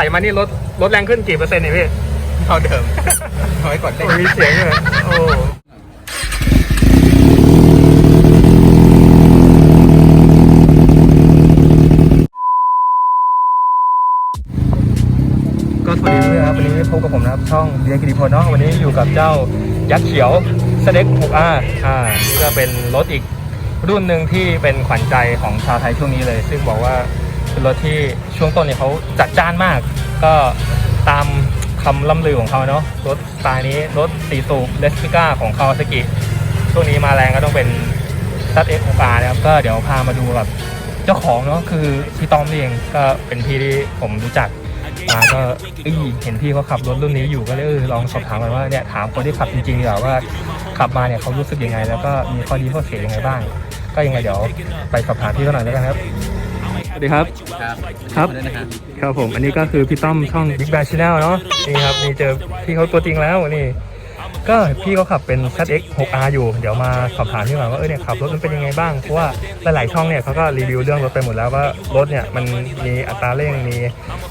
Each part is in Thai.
ใส่มานี่ลดลดแรงขึ้นกี่เปอร์เซ็นต์เนี่ยพี่ เท่าเดิมเอาไว้ก่อนเล่นโอ้มีเสียงเลยโอ้ก็สวัสดีด้วยครับวันนี้พบกับผมนะครับช่องเบียร์กิติพลเนาะวันนี้อยู่กับเจ้ายักษ์เขียวสเด็ก 6R อ่านี่ก็เป็นรถอีกรุ่นหนึ่งที่เป็นขวัญใจของชาวไทยช่วงนี้เลย ซึ่งบอกว่า เป็นรถที่ช่วงต้นเนี่ยเขาจัดจ้านมาก ก็ตามคำล่ำลือของเขาเนาะรถสไตล์นี้รถสีสูบเลสปิก้าของคาวาซากิช่วงนี้มาแรงก็ต้องเป็น ZX 6R นะครับก็เดี๋ยวพามาดูแบบเจ้าของเนาะคือพี่ต้อมนี่เองก็เป็นพี่ที่ผมรู้จักมาก็เอ้ยเห็นพี่เขาขับรถรุ่นนี้อยู่ก็เลยเออลองสอบถามกันว่าเนี่ยถามคนที่ขับจริงๆดีกว่าว่าขับมาเนี่ยเขารู้สึกยังไง แล้วก็มีข้อดีข้อเสียยังไงบ้าง ก็ยังไงเดี๋ยวไปสอบถามพี่เขาหน่อยแล้วกันครับ วัสดีครับ ครับครับ ขอณด้วยนะครับครับผม อันนี้ก็คือพี่ต้อมช่อง Big Bang Channel เนาะนี่ครับนี่เจอพี่เขาตัวจริงแล้วนี่ ก็พี่เขาขับเป็น ZX 6R อยู่ เดี๋ยวมาสอบถามพี่หน่อยว่าเออเนี่ยขับรถมันเป็นยังไงบ้าง เพราะว่าหลายๆช่องเนี่ยเขาก็รีวิวเรื่องรถไปหมดแล้วว่ารถเนี่ยมันมีอัตราเร่งมี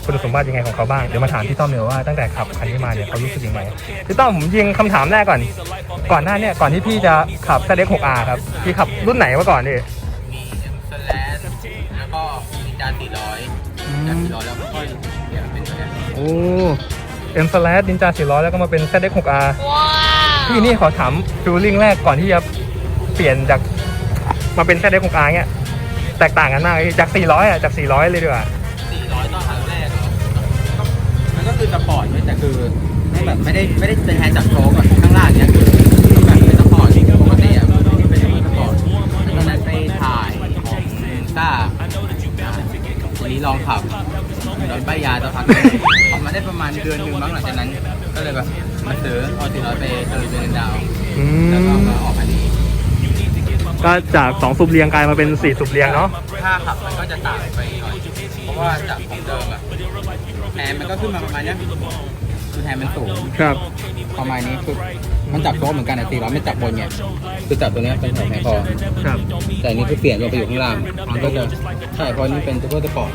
คุณสมบัติยังไงของเขาบ้าง เดี๋ยวมาถามพี่ต้อมเนี่ยว่าตั้งแต่ขับคันนี้มาเนี่ยเขารู้สึกยังไง พี่ต้อมผมยิงคำถามแรกก่อน ก่อนหน้าเนี่ยก่อนที่พี่จะขับ ZX 6R ครับ พี่ขับรุ่นไหนมาก่อนดิานสี่ร้อยจานสี่ร้อยแล้วก็ค่อยเปลี่ยนเป็นตัวเนี้ยโอ้เอ็มสแลดนินจา400 แล้วก็มาเป็น ZX 6R พี่นี่ขอถามฟิลลิ่งแรกก่อนที่จะเปลี่ยนจากมาเป็น ZX 6R เนี่ยแตกต่างกันมากเลยจาก 400 อะ จาก 400 เลยดีกว่า สี่ร้อยตอนครั้งแรกอะก็มันก็คือสปอร์ตเลยแต่คือไม่แบบไม่ได้ไม่ได้เป็นแฮนด์จับโชกอะข้างล่างเนี้ยคือแบบเป็นสปอร์ตปกติอะมันไม่ได้เป็นสปอร์ตแล้วตอนนั้นไปถ่ายของซ่าวั นนี้ลองขับโดนป้ายยาตัวพักหนึ่งออกมาได้ประมาณเดือนหนึ่งมั้งหลังจากนั้น ก็เลยแบบมาซื้อเอาสี่ร้อยไปเติมเป็นดาวอืแล้วก็มมาออกอันนี้ ก็จาก2สูบเรียงกลายมาเป็น4สูบเรียงเนาะถ้าขับมันก็จะต่างไปหน่อย เพราะว่าจากของเดิมอะแฮนด์มันก็ขึ้นมาประมาณเนี้ยคือแฮนด์มันสูงครับประมาณนี้คือ มันจับโต๊ะเหมือนกันแต่ตีเราไม่จับบนไงคือจับตัวเนี้ยเป็นแถวแฮนด์คอครับแต่อันนี้คือเปลี่ยนลงไปอยู่ข้างล่างมันก็จะใช่เพราะอันนี่เป็นซูเปอร์สปอร์ต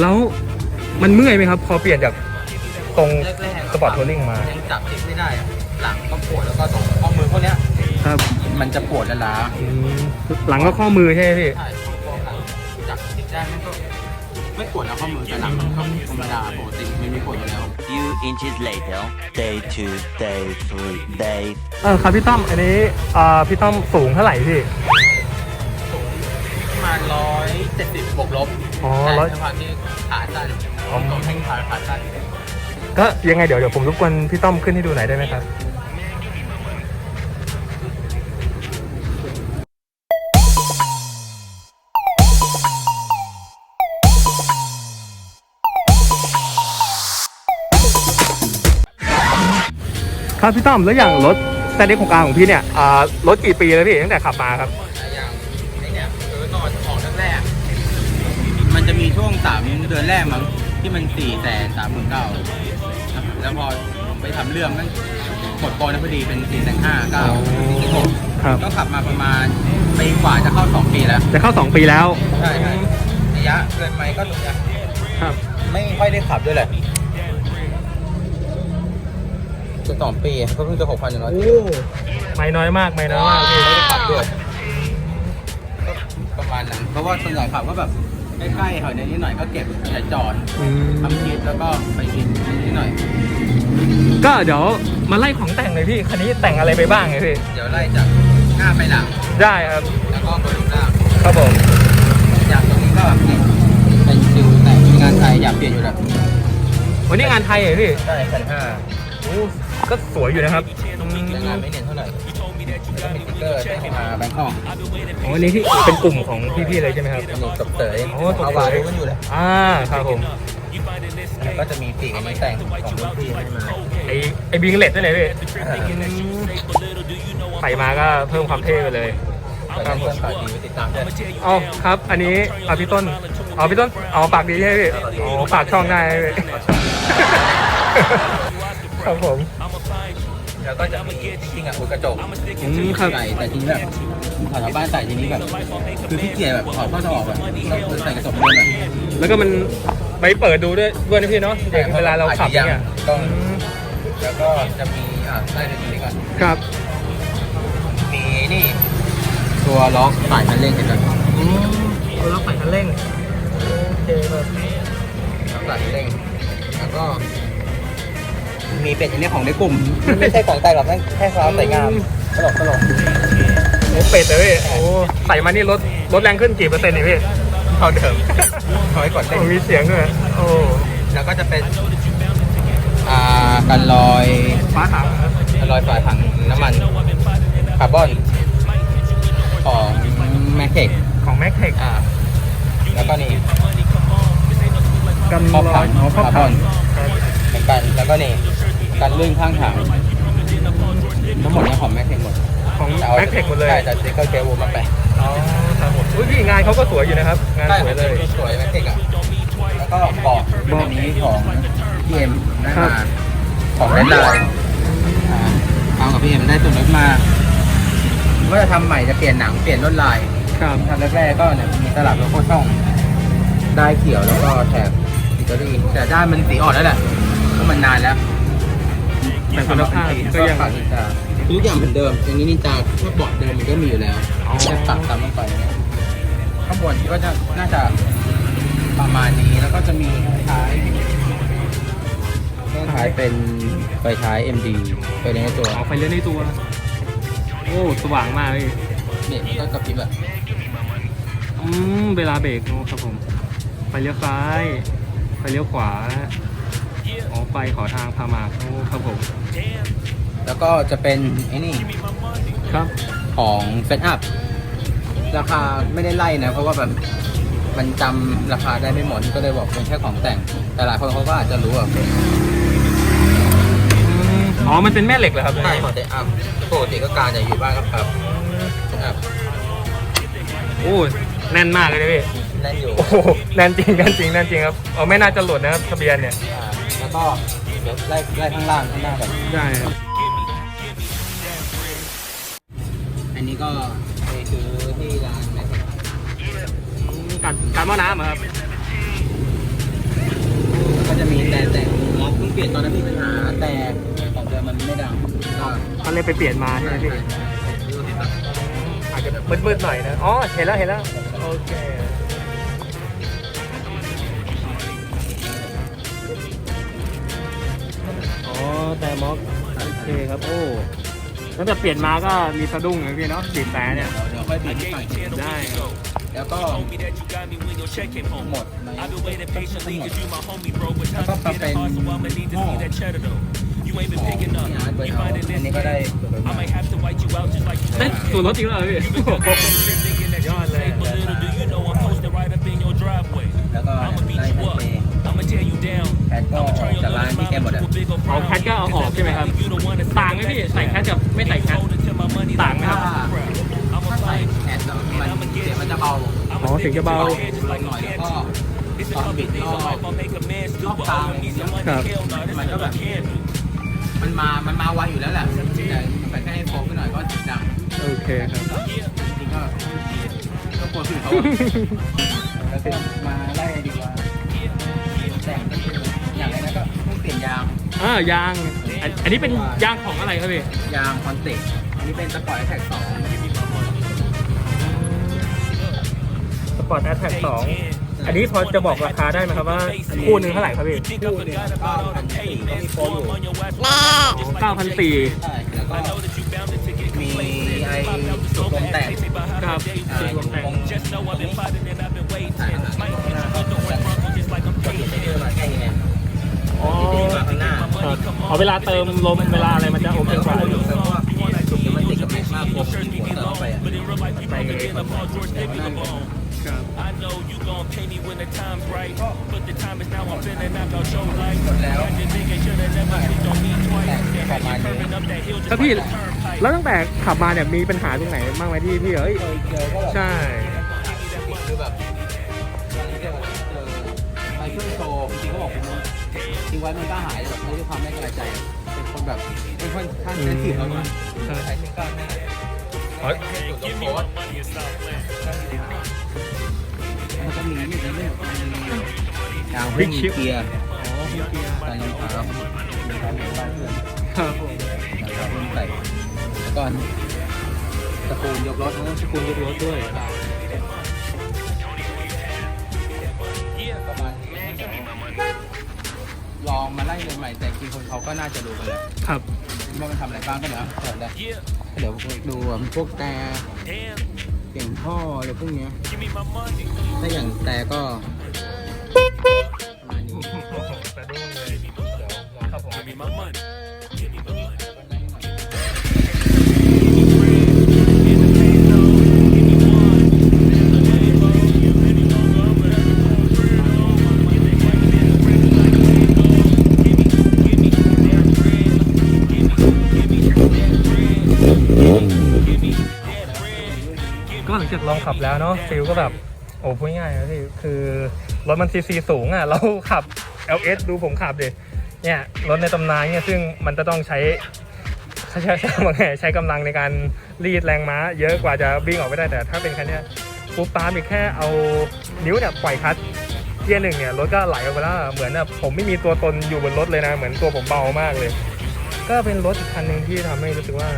แล้วมันเมื่อยไหมครับ พอเปลี่ยนจากตรงแรกๆสปอร์ตทัวริงมายังจับทิศไม่ได้อะหลังก็ปวดแล้วก็ตรงข้อมือพวกเนี้ยครับมันจะปวดและล้าอืมหลังก็ข้อมือใช่ไหมพี่ใช่พวกหลังจับทิศได้มันก็ ไม่ปวดแล้วข้อมือแต่หลังมันก็ธรรมดาปกติไม่มีปวดอยู่แล้ว Few inches later, day two, day three, day เออครับพี่ต้อมอันนี้อ่าพี่ต้อมสูงเท่าไหร่พี่ ประมาณร้อยเจ็ดสิบบวกลบอ๋อแต่ร้อยในความที่ขาสั้นอ๋อตรงแท่งขาขาสั้น ก็ยังไงเดี๋ยวเดี๋ยวผมรบกวนพี่ต้อมขึ้นให้ดูหน่อยได้ไหมครับ ครับพี่ต้อมแล้วอย่างรถแซนเด็กของกลางของพี่เนี่ยอ่ารถกี่ปีแล้วพี่ตั้งแต่ขับมาครับแต่อย่างไอ้เนี่ยคือตอนออกแรกๆมันจะมีช่วงสามเดือนแรกมั้งที่มันสี่แสนสามหมื่นเก้าแล้วพอผมไปทำเรื่องมันหมดโปรนะพอดีเป็นสี่แสนห้าเก้าสี่หกครับก็ขับมาประมาณปีกว่าจะเข้าสองปีแล้ว จะเข้าสองปีแล้ว ใช่ใช่ระยะเกินไหมก็ตรงเนี้ยครับไม่ค่อยได้ขับด้วยแหละ จะสองปีก็เพิ่งจะหกพันหนึ่งร้อยโอ้ไม่น้อยมากไม่น้อยมากพี่ไม่ได้ขับด้วยก็ประมาณนั้นเพราะว่าส่วนใหญ่ขับก็แบบใกล้ๆแถวนี้นิดหน่อยก็เก็บใช้จอดอืมทำคลิปแล้วก็ไปกินนิดหน่อย ก็เดี๋ยวมาไล่ของแต่งเลยพี่คันนี้แต่งอะไรไปบ้างไงพี่เดี๋ยวไล่จากหน้าไปหลังได้ครับแล้วก็บนล่างครับผมจากตรงนี้ก็นี่เป็นซิลแต่งมีงานไทยอยากเปลี่ยนอยู่แล้ววันนี้งานไทยเหรอพี่ใช่พันห้าโอ้ ก็สวยอยู่นะครับอืมแต่งานไม่เน้นเท่าไหร่แล้วก็มีสติ๊กเกอร์ได้มาแบงคอกอ๋ออันนี้ที่เป็นกลุ่มของพี่ๆเลยใช่ไหมครับ สนุกกับเตยโอ้ตกเอาเตยวารู้กันอยู่แหละอ่าครับผมแล้วก็จะมีปีกอันนี้แต่งของรุ่นพี่ให้มาไอไอบิงเลตได้เลยพี่ใส่มาก็เพิ่มความเท่ไปเลย แต่ก็เพื่อนฝากดีไว้ติดตามด้วยอ๋อครับ อันนี้เอาพี่ต้นเอาพี่ต้นเอาปากดีใช่ไหมพี่อ๋อฝากช่องได้ไหมพี่ ครับผม แล้วก็จะมีจริงๆอะหัวกระจกอืมครับ ใส่แต่ทีนี้แบบขอชาวบ้านใส่ทีนี้แบบ คือพี่เกียจแบบขอข้อจะออกแบบต้องใส่กระจกเดิมแบบแล้วก็มันไปเปิดดูด้วยด้วยนะพี่เนาะอย่างเวลาเราขับเนี่ยต้องแล้วก็จะมีอะไล่ไปทีนี้ก่อนครับ มีนี่ ตัวล็อกสายคันเร่งเห็นไหมอืมเราใส่คันเร่งโอเคครับล็อกสายคันเร่ง แล้วก็ มีเป็นอันนี้ของในกลุ่ม ไม่ใช่ของแต่งหรอกนั่นแค่ความสวยงามตลกตลกโอ้เป็ดเลยพี่โอ้ใส่มานี่ลดลดแรงขึ้นกี่เปอร์เซ็นต์เนี่ยพี่เท่าเดิมถอยก่อนโอ้เต้นมีเสียงด้วยโอ้แล้วก็จะเป็นอ่ากันลอยฟ้าถังครับกันลอยฝาถังน้ำมันคาร์บอนของแมคเทคของแม็กเทคอ่าแล้วก็นี่กันครอบร้ถัอยงอ๋อครอบคาร์บถัองนเหมือนกันแล้วก็นี่ กันลื่นข้างถังทั้งหมดเนี่ยของแมคเทคหมดของจะอาแม็กเทคหมดเลยใช่แต่สติ๊กเกอร์เควูมาแปะอ๋อครับผมอุ้ยพี่งานเขาก็สวยอยู่นะครับ งานสวยเลย สวยแมคเทคอะแล้วก็เบอกเบาะอันนี้ของพี่เอ็มได้ครัมาบของแรนด์ไลน์อ่าเอากับพี่เอ็มได้ตัวรถมาว่าจะทำใหม่จะเปลี่ยนหนังเปลี่ยนลวดลายครับทำแรกๆก็เนี่ยมีตลับโลโก้ช่องได้เขียวแล้วก็แถบอิตาลีแต่ด้านมันสีอ่อนแล้วแหละเพราะมันนานแล้ว แต่คุณภาพก็ยังฝากนินจาทุกอย่างเหมือนเดิมอย่างนี้นินจาถ้าเบาะเดิมมันก็มีอยู่แล้วอ๋อแค่ปรับตามลงไปข้างบนก็จะน่าจะประมาณนี้แล้วก็จะมีท้ายท้ายเป็นไฟท้าย MD ไฟในตัวอ๋อไฟเลี้ยวในตัว โอ้สว่างมากเลยเนี่ยมันก็กระพริบแบบอืมเวลาเบรกโอ้ครับผม ไฟเลี้ยวซ้าย ไฟเลี้ยวขวา อ๋อไฟขอทางพามาโอ้ครับผม แล้วก็จะเป็นไอ้นี่ครับของเซตอัพราคาไม่ได้ไล่นะ เพราะว่าแบบมันจำราคาได้ไม่หมดก็เลยบอกเป็นแค่ของแต่ง แต่หลายคนเขาก็อาจจะรู้แบบอ๋อ มันเป็นแม่เหล็กเหรอครับใช่ของเซตอัพปกติก็การจะอยู่บ้านก็ครับเซตอัพโอ้แน่นมากเลยนะพี่นั่นอยู่โอ้โหแน่นจริงแน่นจริงแน่นจริงครับอ๋อไม่น่าจะหลุดนะครับทะเบียนเนี่ยอ่าแล้ว ก็เดี๋ยวไล่ไล่ข้างล่างข้างหน้าแบบได้ครับอันนี้ก็ไปซื้อที่ร้านแมคการการหม้อน้ำเหรอครับก็จะมีแต่แต่ล็อกเพิ่งเปลี่ยนตอนนั้นมีปัญหาแต่ของเดิมมันไม่ดังก็เขาเลยไปเปลี่ยนมาใช่ไหมพี่อาจจะมืดๆหน่อยนะ อ๋อ เห็นแล้วเห็นแล้ว โอเค แต่ม็อกโอเคครับโอ้ตั้งแต่เปลี่ยนมาก็มีสะดุ้งเลยพี่เนาะบีบแต่เนี่ย เดี๋ยวค่อยบิดหน่อยได้ครับแล้วก็หมดในแล้วก็มาเป็นหม้อของงานเบอร์เอาอันนี้ก็ได้ตัวเบอร์มาเฮ้ยส่วนลดอีกแล้วเหรอพี่ยอดเลยแล้วก็ได้แพทเองแพทก็ ออกจากร้านที่แกหมดอะเอาแคทก็เอาออกใช่ไหมครับ ต่างไหมพี่ใส่แคทกับไม่ใส่แคทต่างไหมครับถ้าใส่แพทแล้วมันเสียงมันจะเบาอ๋อเสียงจะเบาหน่อยแล้วก็ตอนบิดรอบรอบกลางอย่างเงี้ยครับมันก็แบบมันมา มันมาไวอยู่แล้วแหละแต่มันแค่ให้โฟกัสหน่อยก็ดังโอเคครับจริงๆก็ก็กลัวผิดเขาอะแล้วก็มาไล่ดีกว่าแต่งก็คื ออย่างไรนะก็เพิ่งเปลี่ยนยางอ่ายางอันอันนี้เป็นยางของอะไรครับพี่ยางคอนเซ็ปต์อันนี้เป็นสปอร์ตแท็กสองสปอร์ตแอทแทกสองอันนี้พอจะบอกราคาได้ไหมครับว่าคู่หนึ่งเท่าไหร่ครับพี่คู่หนึ่งก็พันสี่ก็มีโปรอยู่เก้าพันสี่ใช่แล้วก็มีไอ้ลมแตกครับ อ่าสี่รวมแต่งตรงนี้ถ่ เอาเวลาเติมลมเวลาอะไรมันจะโอเคกว่าอยู่เพราะว่าจุดที่มันติดกับแม็กซ์มากกว่าที่หัวติมเข้าไปอะไปเลยครับแต่ว่านั่นครับหมดแล้วแต่ประมาณนี้ถ้าพี่แล้วตั้งแต่ขับมาเนี่ยมีปัญหาตรงไหนบ้างไหมที่พี่เอ้ย เคยเจอก็แบบใช่ คือแบบตอนนี้ก็แบบเจอไปช่วยโชว์จริงๆก็บอกผม ทิ้งไว้มันก็หายแบบด้วยความไม่สบายใจ เป็นคนแบบเป็นคนข้างเซนทีฟแล้วก็ใช้ซิงเกิลหน้าอ๋อจุดลงโพสแล้วก็มีนี่นี่ดาวหุ้มเกียร์อ๋อเกียร์การรองเท้ามีการบ้านเพื่อนครับผมแล้วก็ใส่แล้วก็ตะปูนยกรถทั้งสกุลยกรถด้วย เรียนใหม่แต่จริงๆคนเขาก็น่าจะรู้กันแล้วครับว่ามันทำอะไรบ้างก็เดี๋ยวเปิดได้เดี๋ยวดูอะพวกแต่เก่งท่ออะไรพวกเนี้ยถ้าอย่างแต่ก็ประมาณนี้สะดุ้ง วลองครับผมก็หลังจากลองขับแล้วเนาะฟิลก็แบบโอ้พูดง่ายนะพี่คือรถมันซีซีสูงอะเราขับ LS ดูผมขับดิเนี่ยรถในตำนานเนี่ยซึ่งมันจะต้องใช้ใช้ใช้ใช้ว่าไงใช้กำลังในการรีดแรงม้า เยอะกว่าจะวิ่งออกไปได้แต่ถ้าเป็นคันเนี้ยปุ๊บปามอีกแค่เอานิ้วเนี่ยปล่อยคลัตช์เกียร์หนึ่งเนี่ยรถก็ไหลออกไปแล้วเหมือนแบบผมไม่มีตัวตนอยู่บนรถเลยนะ เหมือนตัวผมเบามากเลย ก็เป็นรถอีกคันหนึ่งที่ทำให้รู้สึกว่า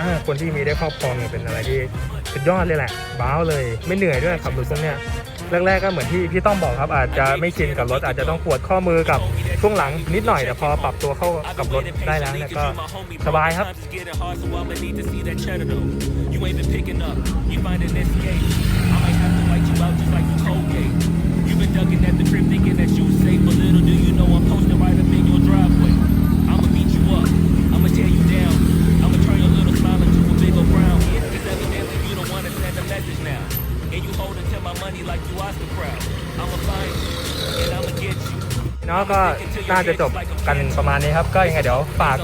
อ่าคนที่มีได้ครอบครองเนี่ยเป็นอะไรที่ สุดยอดเลยแหละบ้าวเลย ไม่เหนื่อยด้วยขับรถตรงเนี้ยแรกๆก็เหมือนที่พี่ต้องบอกครับ อาจจะไม่ชินกับรถอาจจะต้องปวดข้อมือกับช่วงหลังนิดหน่อยแต่พอปรับตัวเข้ากับรถได้แล้วเนี่ยก็สบายครับ ก็น่าจะจบกันประมาณนี้ครับ ก็ยังไงเดี๋ยวฝาก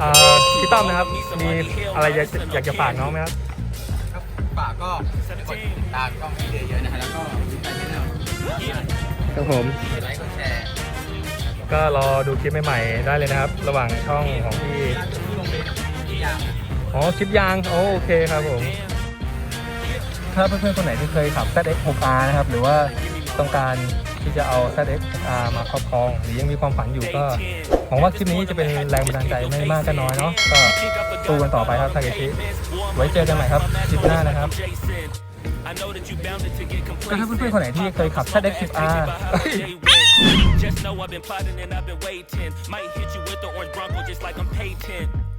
เอ่อพี่ต้อมนะครับ มีอะไรอยากจะอยากจะฝากน้องไหมครับครับฝากก็กดติดตามช่องพี่เดย์เยอะนะฮะแล้วก็ใส่ไม่ได้ครับผมกดไลค์กดแชร์ก็รอดูคลิปใหม่ๆได้เลยนะครับ ระหว่างช่องของพี่ที่ลงเป็นที่ยางนะอ๋อคลิปยางโอโอเคครับผมถ้าเพื่อนๆคนไหนที่เคยขับ ZX 6R นะครับ หรือว่าต้องการ ที่จะเอา ZX 6R มาครอบครอง หรือยังมีความฝันอยู่ก็หวังว่าคลิปนี้จะเป็นแรงบันดาลใจไม่มากก็น้อยเนาะก็สู้กันต่อไปครับทาเกชิไว้เจอกันใหม่ครับคลิปหน้านะครับก็ถ้าเพื่อนๆคนไหนที่เคยขับ ZX 10R Just know I've been plotting and I've been waiting. Might hit you with the orange Bronco just like I'm Peyton.